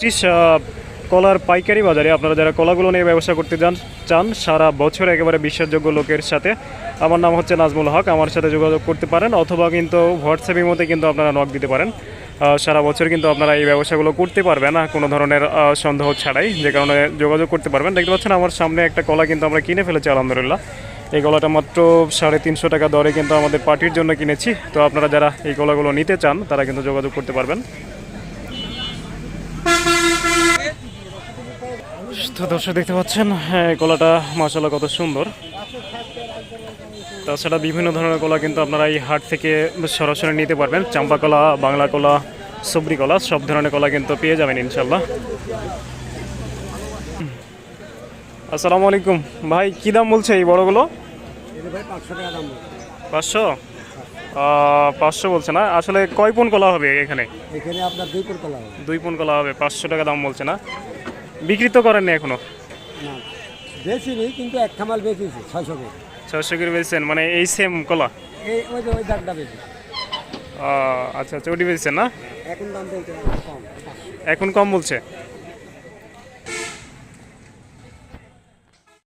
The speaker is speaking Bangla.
পঁচিশ কলার পাইকারি বাজারে আপনারা যারা কলাগুলো নিয়ে ব্যবসা করতে যান, চান, সারা বছর একেবারে বিশ্বাসযোগ্য লোকের সাথে। আমার নাম হচ্ছে নাজমুল হক, আমার সাথে যোগাযোগ করতে পারেন অথবা কিন্তু হোয়াটসঅ্যাপের মধ্যে কিন্তু আপনারা নক দিতে পারেন। সারা বছর কিন্তু আপনারা এই ব্যবসাগুলো করতে পারবেন না, কোনো ধরনের সন্দেহ ছাড়াই। যে কারণে যোগাযোগ করতে পারবেন। দেখতে পাচ্ছেন আমার সামনে একটা কলা কিন্তু আমরা কিনে ফেলেছি, আলহামদুলিল্লাহ। এই কলাটা মাত্র সাড়ে তিনশো টাকা দরে কিন্তু আমাদের পার্টির জন্য কিনেছি। তো আপনারা যারা এই কলাগুলো নিতে চান, তারা কিন্তু যোগাযোগ করতে পারবেন। তো দর্শক দেখতে পাচ্ছেন হ্যাঁ, কলাটা মাসাল্লাহ কত সুন্দর। তাছাড়া বিভিন্ন ধরনের কলা কিন্তু আপনারা এই হাট থেকে সরাসরি নিতে পারবেন। চাম্পা কলা বাংলা কলা সবরি কলা সব ধরনের কলা কিন্তু পেয়ে যাবেন ইনশাল্লাহ আসসালামু আলাইকুম। ভাই কি দাম বলছে এই বড়গুলো? পাঁচশো। পাঁচশো বলছে না? আসলে কয় পন কলা হবে এখানে? এখানে আপনার দুই কোর কলা হবে। দুই পন কলা হবে পাঁচশো টাকা দাম বলছে না? বিক্রি তো করেননি এখনও? না বেশি নেই কিন্তু এক খামাল বেশিছে ছয়শো করে। ছয়শো করে বেশেন মানে এই সেম কলা? এই ওই যে ওই দাগটা বেশি। আচ্ছা আচ্ছা ওটি বেচছেন না? এখন দাম বলতে কম। এখন কম বলছে?